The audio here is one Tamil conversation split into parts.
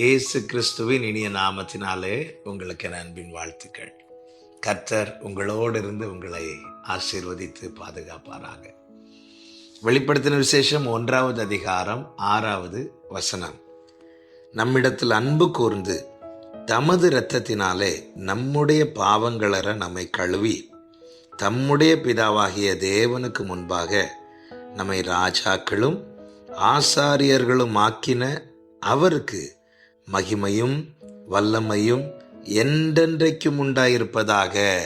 இயேசு கிறிஸ்துவின் இனிய நாமத்தினாலே உங்களுக்கு என் அன்பின் வாழ்த்துக்கள். கர்த்தர் உங்களோடு இருந்து உங்களை ஆசீர்வதித்து பாதுகாப்பாராக. வெளிப்படுத்தின விசேஷம் ஒன்றாவது அதிகாரம் ஆறாவது வசனம். நம்மிடத்தில் அன்பு கூர்ந்து தமது இரத்தத்தினாலே நம்முடைய பாவங்களற நம்மை கழுவி தம்முடைய பிதாவாகிய தேவனுக்கு முன்பாக நம்மை ராஜாக்களும் ஆசாரியர்களும் ஆக்கின அவருக்கு மகிமையும் வல்லமையும் என்றென்றைக்கும் உண்டாயிருப்பதாக.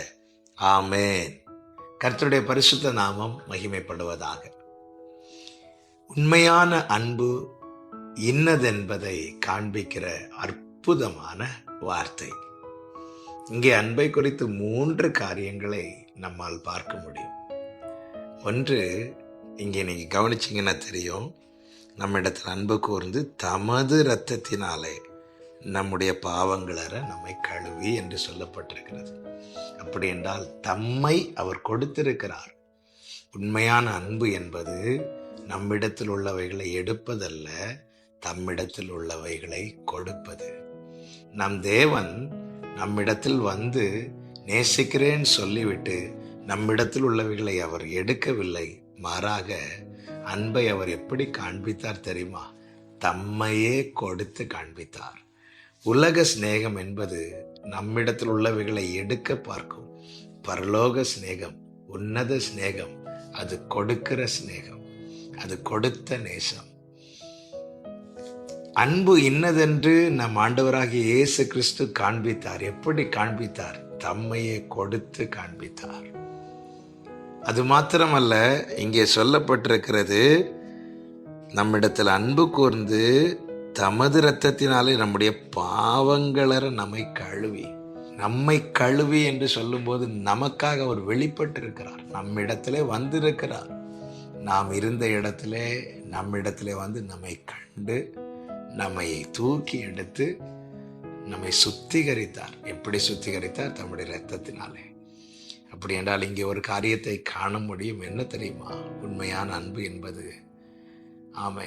ஆமேன். கர்த்தருடைய பரிசுத்த நாமம் மகிமைப்படுவதாக. உண்மையான அன்பு இன்னதென்பதை காண்பிக்கிற அற்புதமான வார்த்தை. இங்கே அன்பை குறித்து மூன்று காரியங்களை நம்மால் பார்க்க முடியும். ஒன்று இங்கே நீங்கள் கவனிச்சிங்கன்னா தெரியும் நம்மிடத்தில் அன்பு கூர்ந்து தமது இரத்தத்தினாலே நம்முடைய பாவங்களற நம்மை கழுவி என்று சொல்லப்பட்டிருக்கிறது. அப்படி என்றால் தம்மை அவர் கொடுத்திருக்கிறார். உண்மையான அன்பு என்பது நம்மிடத்தில் உள்ளவைகளை எடுப்பதல்ல தம்மிடத்தில் உள்ளவைகளை கொடுப்பது. நம் தேவன் நம்மிடத்தில் வந்து நேசிக்கிறேன் சொல்லிவிட்டு நம்மிடத்தில் உள்ளவைகளை அவர் எடுக்கவில்லை மாறாக அன்பை அவர் எப்படி காண்பித்தார் தெரியுமா? தம்மையே கொடுத்து காண்பித்தார். உலக சிநேகம் என்பது நம்மிடத்தில் உள்ளவைகளை எடுக்க பார்க்கும். பரலோக சிநேகம் உன்னத சிநேகம் அது கொடுக்கிற சிநேகம் அது கொடுத்த நேசம். அன்பு இன்னதென்று நம் ஆண்டவராகிய இயேசு கிறிஸ்து காண்பித்தார். எப்படி காண்பித்தார்? தம்மையே கொடுத்து காண்பித்தார். அது மாத்திரமல்ல இங்கே சொல்லப்பட்டிருக்கிறது நம்மிடத்தில் அன்பு கூர்ந்து தமது இரத்தத்தினாலே நம்முடைய பாவங்களற நம்மை கழுவி நம்மை கழுவி என்று சொல்லும்போது நமக்காக அவர் வெளிப்பட்டிருக்கிறார். நம்மிடத்திலே வந்திருக்கிறார். நாம் இருந்த இடத்திலே நம்மிடத்திலே வந்து நம்மை கண்டு நம்மை தூக்கி எடுத்து நம்மை சுத்திகரித்தார். எப்படி சுத்திகரித்தார்? தம்முடைய இரத்தத்தினாலே. அப்படி என்றால் இங்கே ஒரு காரியத்தை காண முடியும். என்ன தெரியுமா? உண்மையான அன்பு என்பது. ஆமே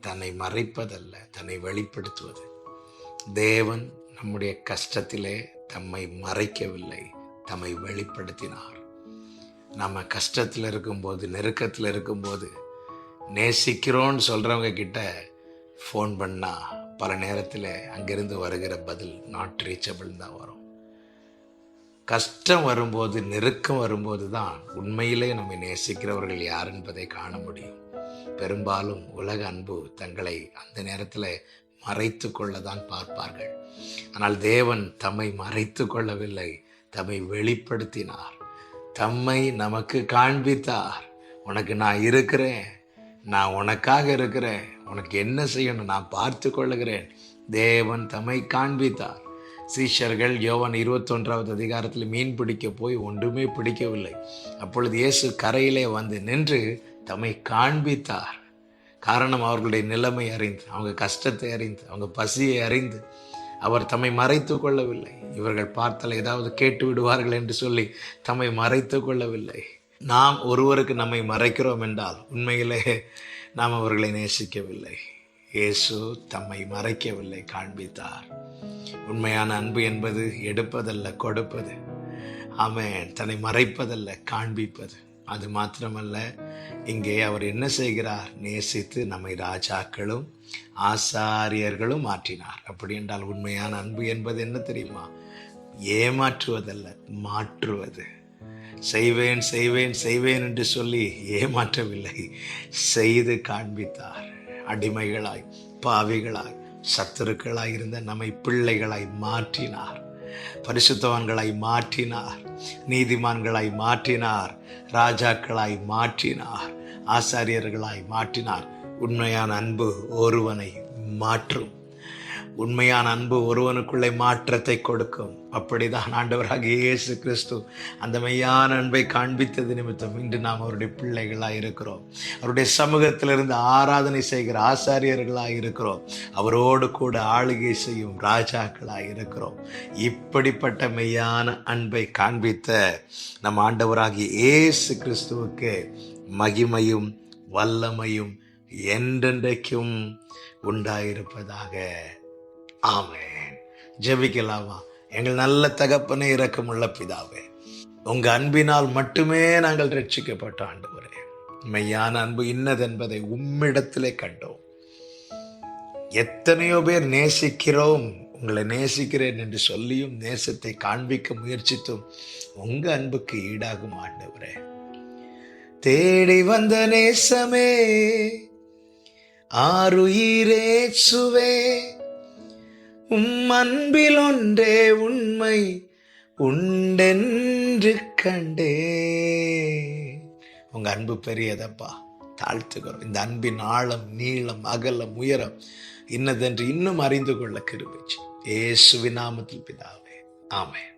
தன்னை மறைப்பதல்ல தன்னை வெளிப்படுத்துவது. தேவன் நம்முடைய கஷ்டத்திலே தம்மை மறைக்கவில்லை தம்மை வெளிப்படுத்தினார். நம்ம கஷ்டத்தில் இருக்கும்போது நெருக்கத்தில் இருக்கும்போது நேசிக்கிறோன்னு சொல்கிறவங்க கிட்ட ஃபோன் பண்ணால் பல நேரத்தில் அங்கிருந்து வருகிற பதில் நாட் ரீச்சபிள் தான் வரும். கஷ்டம் வரும்போது நெருக்கம் வரும்போது தான் உண்மையிலே நம்மை நேசிக்கிறவர்கள் யார் என்பதை காண முடியும். பெரும்பாலும் உலக அன்பு தங்களை அந்த நேரத்தில் மறைத்து கொள்ள தான் பார்ப்பார்கள். ஆனால் தேவன் தம்மை மறைத்து கொள்ளவில்லை தம்மை வெளிப்படுத்தினார். தம்மை நமக்கு காண்பித்தார். உனக்கு நான் இருக்கிறேன் நான் உனக்காக இருக்கிறேன் உனக்கு என்ன செய்யணும் நான் பார்த்து கொள்ளுகிறேன். தேவன் தம்மை காண்பித்தார். சீஷர்கள் யோவன் இருபத்தொன்றாவது அதிகாரத்தில் மீன் பிடிக்க போய் ஒன்றுமே பிடிக்கவில்லை. அப்பொழுது இயேசு கரையிலே வந்து நின்று தம்மை காண்பித்தார். காரணம் அவர்களுடைய நிலைமை அறிந்து அவங்க கஷ்டத்தை அறிந்து அவங்க பசியை அறிந்து அவர் தம்மை மறைத்து கொள்ளவில்லை. இவர்கள் பார்த்தால் ஏதாவது கேட்டு விடுவார்கள் என்று சொல்லி தம்மை மறைத்து கொள்ளவில்லை. நாம் ஒருவருக்கு நம்மை மறைக்கிறோம் என்றால் உண்மையிலே நாம் அவர்களை நேசிக்கவில்லை. இயேசு தம்மை மறைக்கவில்லை காண்பித்தார். உண்மையான அன்பு என்பது எடுப்பதல்ல கொடுப்பது. அவன் தன்னை மறைப்பதல்ல காண்பிப்பது. அது மாத்திரமல்ல இங்கே அவர் என்ன செய்கிறார்? நேசித்து நம்மை ராஜாக்களும் ஆசாரியர்களும் மாற்றினார். அப்படி என்றால் உண்மையான அன்பு என்பது என்ன தெரியுமா? ஏமாற்றுவதல்ல மாற்றுவது. செய்வேன் செய்வேன் செய்வேன் என்று சொல்லி ஏமாற்றவில்லை. செய்து காண்பித்தார். அடிமைகளாய் பாவிகளாய் சத்துருக்களாய் இருந்த நம்மை பிள்ளைகளாய் மாற்றினார். பரிசுத்தவான்களாய் மாற்றினார் நீதிமான்களாய் மாற்றினார் ராஜாக்களாய் மாற்றினார் ஆசாரியர்களாய் மாற்றினார். உண்மையான அன்பு ஒருவனை மாற்றும். உண்மையான அன்பு ஒருவனுக்குள்ளே மாற்றத்தை கொடுக்கும். அப்படிதான் ஆண்டவராக இயேசு கிறிஸ்து அந்த மெய்யான அன்பை காண்பித்தது நிமித்தம் இன்று நாம் அவருடைய பிள்ளைகளாக இருக்கிறோம். அவருடைய சமூகத்திலிருந்து ஆராதனை செய்கிற ஆசாரியர்களாக இருக்கிறோம். அவரோடு கூட ஆளுகை செய்யும் ராஜாக்களாக இருக்கிறோம். இப்படிப்பட்ட மெய்யான அன்பை காண்பித்த நம் ஆண்டவராகிய இயேசு கிறிஸ்துவுக்கு மகிமையும் வல்லமையும் என்றென்றைக்கும் உண்டாயிருப்பதாக ஆமேன். ஜெபிக்கலாமா? எங்கள் நல்ல தகப்பனே இரக்கமுள்ள பிதாவே உங்க அன்பினால் மட்டுமே நாங்கள் ரட்சிக்கப்பட்ட ஆண்டவரே. மெய்யான அன்பு இன்னதென்பதை உம்மிடத்திலே கண்டோம். எத்தனையோ பேர் நேசிக்கிறோம். உங்களை நேசிக்கிறேன் என்று சொல்லியும் நேசத்தை காண்பிக்க முயற்சித்தும் உங்க அன்புக்கு ஈடாகும் ஆண்டவரே. தேடி வந்த நேசமே ஆருயிரே சுவே உம் அன்பில் ஒன்றே உண்மை உண்டென்று கண்டே. உங்க அன்பு பெரியதப்பா தாழ்த்துகிறோம். இந்த அன்பின் ஆழம் நீளம் அகலம் உயரம் இன்னதென்று இன்னும் அறிந்து கொள்ள கிருபிச்சு ஏசுவி நாமத்தில் பிதாவே ஆமென்.